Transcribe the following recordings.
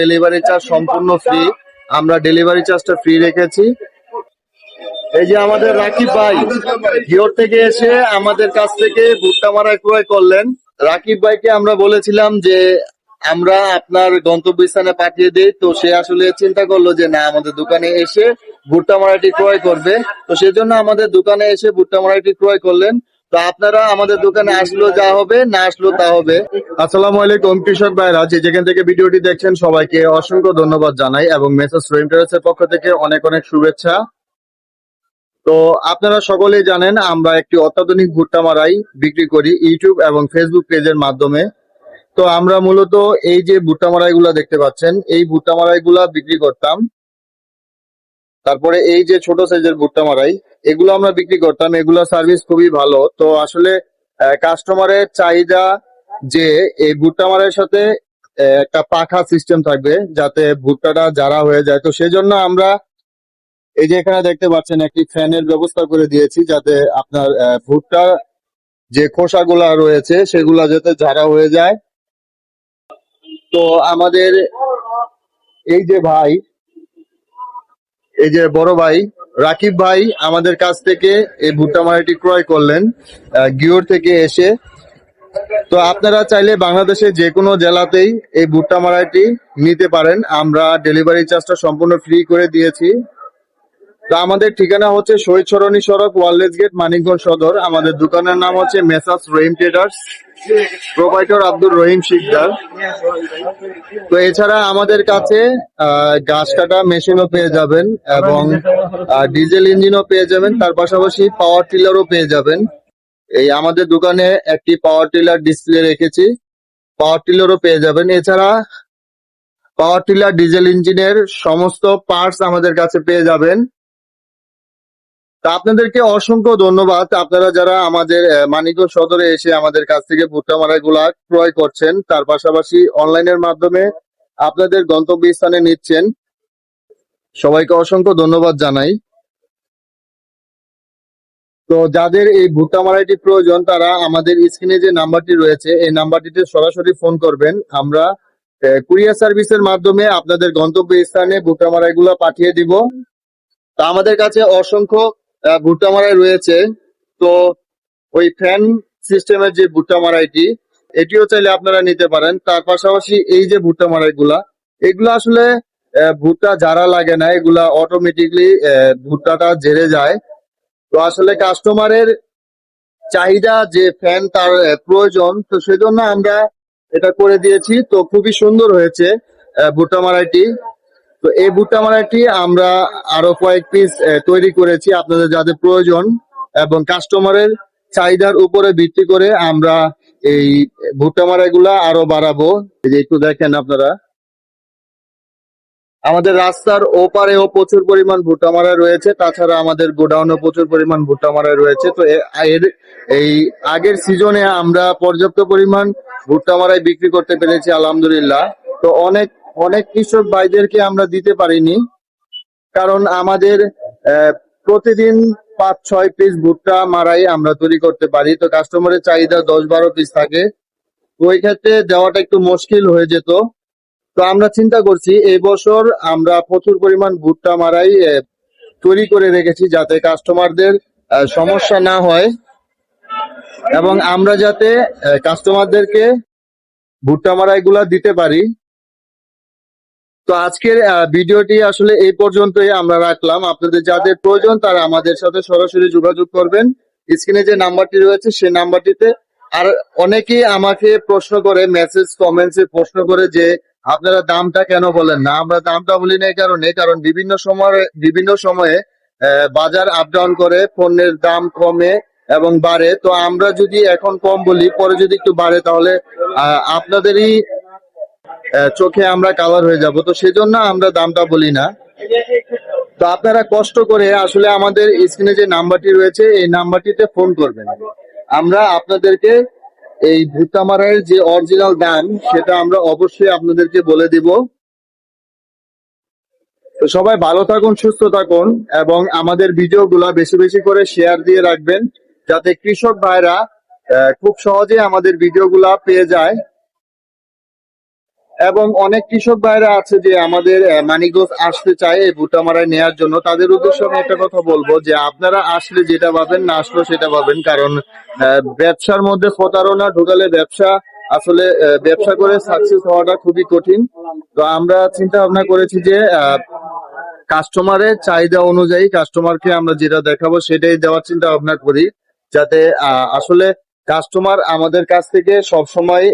Delivery charge সম্পূর্ণ free আমরা delivery চার্জটা ফ্রি রেখেছি। এই যে আমাদের রাকিব ভাই ভিওর থেকে এসে আমাদের কাছ থেকে ভুট্টা মারা ক্রয় করলেন। রাকিব ভাইকে আমরা বলেছিলাম যে, আমরা আপনার গন্তব্যস্থানে পাঠিয়ে দিই। তো সে আসলে চিন্তা করল যে, না, আমাদের দোকানে এসে ভুট্টা মারাটি ক্রয় করবে। তো সেজন্য আমাদের দোকানে এসে ভুট্টা মারাটি ক্রয় করলেন। তো আপনারা আমাদের দোকানে আসলো যা হবে, না আসলো তা হবে। আসসালামু আলাইকুম, কৃষক ভাইরা যে যেখান থেকে ভিডিওটি দেখছেন, সবাইকে অসংখ্য ধন্যবাদ জানাই এবং মেসেজ রহিম টেরাসের পক্ষ থেকে অনেক অনেক শুভেচ্ছা। তো আপনারা সকলেই জানেন, আমরা একটি অত্যাধুনিক ভুট্টা মারাই বিক্রি করি ইউটিউব এবং ফেসবুক পেজের মাধ্যমে। তো আমরা মূলত এই যে ভুট্টা মারাই গুলা দেখতে পাচ্ছেন, এই ভুট্টা মারাই গুলা বিক্রি করতাম। তারপরে এই যে ছোট সাইজের ভুট্টা মারাই এগুলো আমরা বিক্রি করতাম এগুলো সার্ভিস খুবই ভালো। তো আসলে কাস্টমারের চাহিদা যে এই ভুট্টা মারাইয়ের সাথে একটা পাখা সিস্টেম থাকবে যাতে ভুট্টাটা জারা হয়ে যায়। তো সেজন্য আমরা এই যে এখানে দেখতে পাচ্ছেন একটি ফ্যানের ব্যবস্থা করে দিয়েছি যাতে আপনার আহ, ভুট্টা যে খোসাগুলা রয়েছে সেগুলা যাতে ঝাড়া হয়ে যায়। তো আমাদের এই যে ভাই এই যে বড় ভাই রাকিব ভাই আমাদের কাছ থেকে এই ভুট্টা মারাটি ক্রয় করলেন গিওর থেকে এসে। তো আপনারা চাইলে বাংলাদেশের যে কোনো জেলাতেই এই ভুট্টা মারাইটি নিতে পারেন। আমরা ডেলিভারি চার্জটা সম্পূর্ণ ফ্রি করে দিয়েছি। তো আমাদের ঠিকানা হচ্ছে শহীদ সরণী সড়ক, ওয়ারলেস গেট, মানিকগঞ্জ সদর। আমাদের দোকানের নাম হচ্ছে Messrs Rahim traders. Provider Abdur Rahim Sikdar. তো এছাড়া আমাদের কাছে গাছ কাটা মেশিনও পেয়ে যাবেন এবং ডিজেল ইঞ্জিনও পেয়ে যাবেন। তার পাশাপাশি পাওয়ার টিলারও পেয়ে যাবেন। এই আমাদের দোকানে একটি পাওয়ার টিলার ডিসপ্লে রেখেছি। পাওয়ার টিলারও পেয়ে যাবেন। এছাড়া পাওয়ার টিলার ডিজেল ইঞ্জিনের সমস্ত পার্টস আমাদের কাছে পেয়ে যাবেন। তা আপনাদেরকে অসংখ্য ধন্যবাদ। আপনারা যারা আমাদের মানিকগঞ্জ সদরে এসে আমাদের কাছ থেকে ভুট্টা মারাই গুলা ক্রয় করছেন, তার পাশাপাশি অনলাইনের মাধ্যমে আপনাদের গন্তব্য স্থানে নিচ্ছেন। সবাইকে অসংখ্য ধন্যবাদ জানাই। তো যাদের এই ভুট্টা মারাইটি প্রয়োজন, তারা আমাদের স্ক্রিনে যে নাম্বারটি রয়েছে, এই নাম্বারটিতে সরাসরি ফোন করবেন। আমরা কুরিয়ার সার্ভিসের মাধ্যমে আপনাদের গন্তব্য স্থানে ভুট্টা মারাইগুলো পাঠিয়ে দিব। তা আমাদের কাছে অসংখ্য ভুট্টা মারাই রয়েছে। তো ওই ফ্যান সিস্টেমের যে ভুট্টা মারাইটি এটিও চাইলে আপনারা নিতে পারেন। তার পাশাপাশি এই যে ভুট্টা মারাই গুলা এগুলো আসলে ভুট্টা যারা লাগে না, এগুলা অটোমেটিকলি ভুট্টাটা জেরে যায়। তো আসলে কাস্টমারের চাহিদা যে ফ্যান তার প্রয়োজন, তো সেজন্য আমরা এটা করে দিয়েছি। তো খুবই সুন্দর হয়েছে ভুট্টা মারাইটি তো এই ভুট্টা মারাইটি আমরা আরও কয়েক পিস তৈরি করেছি আপনাদের যাদের প্রয়োজন এবং কাস্টমারের চাহিদার উপরে ভিত্তি করে আমরা এই ভুট্টা মারাইগুলা আরও বাড়াবো। যে একটু দেখেন আপনারা। আমাদের রাস্তার ওপারেও প্রচুর পরিমাণ ভুট্টা মারা রয়েছে, তাছাড়া আমাদের গোডাউনে প্রচুর পরিমাণ ভুট্টা মারা রয়েছে। তো এর, এই আগের সিজনে আমরা পর্যাপ্ত পরিমাণ ভুট্টা মারাই বিক্রি করতে পেরেছি, আলহামদুলিল্লাহ। তো অনেক অনেক কৃষক ভাইদেরকে আমরা দিতে পারিনি, কারণ আমাদের প্রতিদিন পাঁচ, ছয় পিস ভুট্টা মারাই আমরা তৈরি করতে পারি। তো কাস্টমারের চাহিদা দশ বারো পিস থাকে। ওই ক্ষেত্রে দেওয়াটা একটু মুশকিল হয়ে যেত। তো আমরা চিন্তা করছি, এই বছর আমরা প্রচুর পরিমাণ ভুট্টা মারাই তৈরি করে রেখেছি যাতে কাস্টমারদের সমস্যা না হয় এবং আমরা যাতে কাস্টমারদেরকে ভুট্টা মারাই গুলা দিতে পারি। তো আজকের ভিডিওটি আসলে এই পর্যন্তই আমরা রাখলাম। আপনাদের যাদের প্রয়োজন তারা আমাদের সাথে সরাসরি যোগাযোগ করবেন। স্ক্রিনে যে নাম্বারটি রয়েছে সেই নাম্বারটিতে। আর অনেকেই আমাকে প্রশ্ন করে মেসেজ কমেন্টসে প্রশ্ন করে যে, আপনারা দামটা কেন বলেন না? আমরা দামটা বলি না এই কারণে, কারণ বিভিন্ন সময়ে বিভিন্ন সময়ে বাজার আপ ডাউন করে, পণ্যের দাম কমে এবং বাড়ে। তো আমরা যদি এখন কম বলি, পরে যদি একটু বাড়ে তাহলে আপনাদেরই চোখে আমরা কালার হয়ে যাব। তো সেজন্য আমরা দামটা বলি না। তো আপনারা কষ্ট করে আসলে আমাদের স্ক্রিনে যে নাম্বারটি রয়েছে, এই নাম্বারটিতে ফোন করবেন। আমরা আপনাদেরকে এই ভুট্টা মারার যে অরিজিনাল দাম সেটা আমরা অবশ্যই আপনাদেরকে বলে দিব। তো সবাই ভালো থাকুন, সুস্থ থাকুন, এবং আমাদের ভিডিওগুলা বেশি বেশি করে শেয়ার দিয়ে রাখবেন, যাতে কৃষক ভাইরা খুব সহজে আমাদের ভিডিওগুলা পেয়ে যায়। এবং অনেক কৃষক ভাইরা আছে যে আমাদের আহ, মানিকগঞ্জ আসতে চায় এই ভুট্টা মারাই নেওয়ার জন্য। তাদের উদ্দেশ্যে আমি একটা কথা বলব যে আপনারা আসলে যেটা পাবেন না আসলে সেটা পাবেন কারণ ব্যবসার মধ্যে প্রতারণা ঢোকালে ব্যবসা আসলে ব্যবসা করে সাকসেস হওয়াটা খুবই কঠিন। তো আমরা চিন্তা ভাবনা করেছি যে কাস্টমারের চাহিদা অনুযায়ী কাস্টমারকে আমরা যেটা দেখাবো সেটাই দেওয়ার চিন্তা ভাবনা করি যাতে আসলে কাস্টমার আমাদের কাছ থেকে সব সময়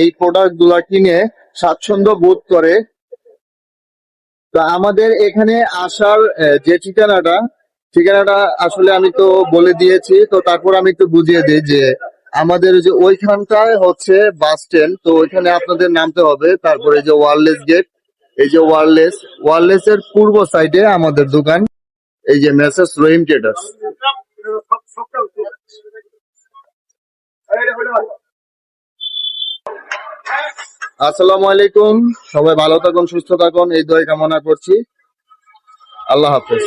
এই প্রোডাক্টগুলা কিনে স্বাচ্ছন্দ্য বোধ করে। তো আমাদের এখানে আসার যে ঠিকানাটা ঠিকানাটা আসলে আমি তো বলে দিয়েছি, তো তারপর আমি একটু বুঝিয়ে দিই যে আমাদের যে ওইখানটায় হচ্ছে বাস স্ট্যান্ড, তো ওইখানে আপনাদের নামতে হবে। তারপরে যে ওয়ারলেস গেট, এই যে ওয়ারলেস ওয়ারলেস এর পূর্ব সাইডে আমাদের দোকান, এই যে মেসেজ রহিম ট্রেডার্স। আসসালামু আলাইকুম। সবাই ভালো থাকুন সুস্থ থাকুন। এই দোয়া কামনা করছি। আল্লাহ হাফেজ।